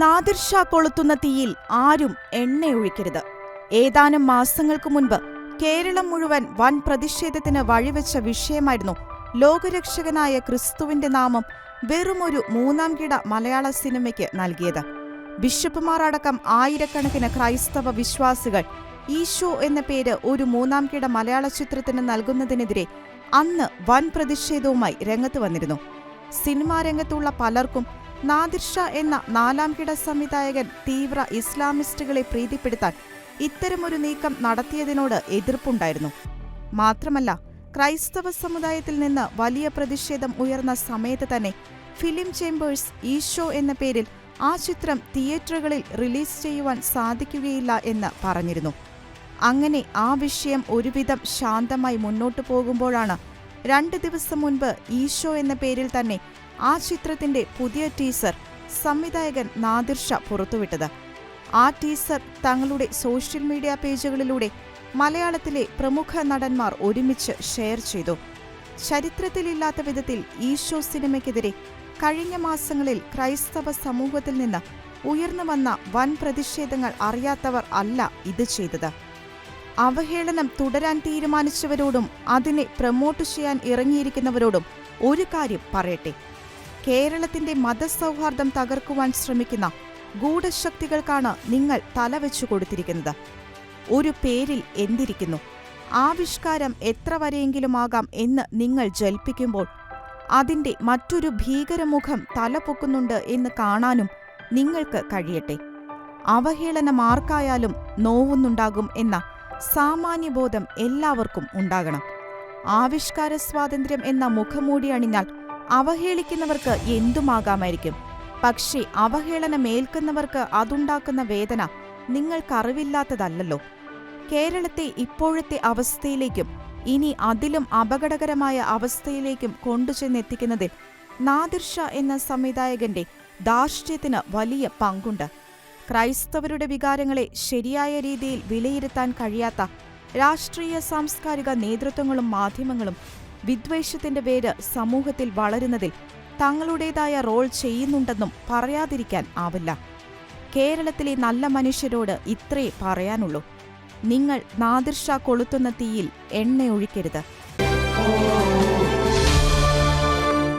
Nadir Shah കൊളുത്തുന്ന തീയിൽ ആരും എണ്ണയൊഴിക്കരുത്. ഏതാനും മാസങ്ങൾക്ക് മുൻപ് കേരളം മുഴുവൻ വൻ പ്രതിഷേധത്തിന് വഴിവെച്ച വിഷയമായിരുന്നു ലോകരക്ഷകനായ ക്രിസ്തുവിന്റെ നാമം വെറുമൊരു മൂന്നാം കിട മലയാള സിനിമയ്ക്ക് നൽകിയത്. ബിഷപ്പുമാർ അടക്കം ആയിരക്കണക്കിന് ക്രൈസ്തവ വിശ്വാസികൾ ഈശോ എന്ന പേര് ഒരു മൂന്നാം കിട മലയാള ചിത്രത്തിന് നൽകുന്നതിനെതിരെ അന്ന് വൻ പ്രതിഷേധവുമായി രംഗത്ത് വന്നിരുന്നു. സിനിമാ രംഗത്തുള്ള പലർക്കും നാദിർ ഷാ എന്ന നാലാം കിട സംവിധായകൻ തീവ്ര ഇസ്ലാമിസ്റ്റുകളെ പ്രീതിപ്പെടുത്താൻ ഇത്തരമൊരു നീക്കം നടത്തിയതിനോട് എതിർപ്പുണ്ടായിരുന്നു. മാത്രമല്ല ക്രൈസ്തവ സമുദായത്തിൽ നിന്ന് വലിയ പ്രതിഷേധം ഉയർന്ന സമയത്ത് തന്നെ ഫിലിം ചേംബേഴ്സ് ഈശോ എന്ന പേരിൽ ആ ചിത്രം തിയേറ്ററുകളിൽ റിലീസ് ചെയ്യുവാൻ സാധിക്കുകയില്ല എന്ന് പറഞ്ഞിരുന്നു. അങ്ങനെ ആ വിഷയം ഒരുവിധം ശാന്തമായി മുന്നോട്ടു പോകുമ്പോഴാണ് രണ്ട് ദിവസം മുൻപ് ഈശോ എന്ന പേരിൽ തന്നെ ആ ചിത്രത്തിന്റെ പുതിയ ടീസർ സംവിധായകൻ നാദിർ ഷാ പുറത്തുവിട്ടത്. ആ ടീസർ തങ്ങളുടെ സോഷ്യൽ മീഡിയ പേജുകളിലൂടെ മലയാളത്തിലെ പ്രമുഖ നടന്മാർ ഒരുമിച്ച് ഷെയർ ചെയ്തു. ചരിത്രത്തിലില്ലാത്ത വിധത്തിൽ ഈശോ സിനിമയ്ക്കെതിരെ കഴിഞ്ഞ മാസങ്ങളിൽ ക്രൈസ്തവ സമൂഹത്തിൽ നിന്ന് ഉയർന്നു വന്ന വൻ പ്രതിഷേധങ്ങൾ അറിയാത്തവർ അല്ല ഇത് ചെയ്തത്. അവഹേളനം തുടരാൻ തീരുമാനിച്ചവരോടും അതിനെ പ്രമോട്ട് ചെയ്യാൻ ഇറങ്ങിയിരിക്കുന്നവരോടും ഒരു കാര്യം പറയട്ടെ. കേരളത്തിന്റെ മതസൗഹാർദ്ദം തകർക്കുവാൻ ശ്രമിക്കുന്ന ഗൂഢശക്തികൾക്കാണ് നിങ്ങൾ തലവെച്ചു കൊടുത്തിരിക്കുന്നത്. ഒരു പേരിൽ എന്തിരിക്കുന്നു? ആവിഷ്കാരം എത്ര വരെയെങ്കിലും ആകാം എന്ന് നിങ്ങൾ ജൽപ്പിക്കുമ്പോൾ അതിന്റെ മറ്റൊരു ഭീകരമുഖം തലപൊക്കുന്നുണ്ട് എന്ന് കാണാനും നിങ്ങൾക്ക് കഴിയട്ടെ. അവഹേളനം ആർക്കായാലും നോവുന്നുണ്ടാകും എന്ന സാമാന്യബോധം എല്ലാവർക്കും ഉണ്ടാകണം. ആവിഷ്കാര സ്വാതന്ത്ര്യം എന്ന മുഖമൂടി അണിഞ്ഞാൽ അവഹേളിക്കുന്നവർക്ക് എന്തുമാകാമായിരിക്കും? പക്ഷേ അവഹേളനമേൽക്കുന്നവർക്ക് അതുണ്ടാക്കുന്ന വേദന നിങ്ങൾക്കറിവില്ലാത്തതല്ലോ കേരളത്തെ ഇപ്പോഴത്തെ അവസ്ഥയിലേക്കും ഇനി അതിലും അപകടകരമായ അവസ്ഥയിലേക്കും കൊണ്ടുചെന്നെത്തിക്കുന്നതിൽ നാദിർഷ എന്ന സംവിധായകന്റെ ദാർഷ്ട്യത്തിന് വലിയ പങ്കുണ്ട്. ക്രൈസ്തവരുടെ വികാരങ്ങളെ ശരിയായ രീതിയിൽ വിലയിരുത്താൻ കഴിയാത്ത രാഷ്ട്രീയ സാംസ്കാരിക നേതൃത്വങ്ങളും മാധ്യമങ്ങളും വിദ്വേഷത്തിന്റെ പേര് സമൂഹത്തിൽ വളരുന്നതിൽ തങ്ങളുടേതായ റോൾ ചെയ്യുന്നുണ്ടെന്നും പറയാതിരിക്കാൻ ആവില്ല. കേരളത്തിലെ നല്ല മനുഷ്യരോട് ഇത്രേ പറയാനുള്ളൂ. നിങ്ങൾ നാദിർഷ കൊളുത്തുന്ന തീയിൽ എണ്ണയൊഴിക്കരുത്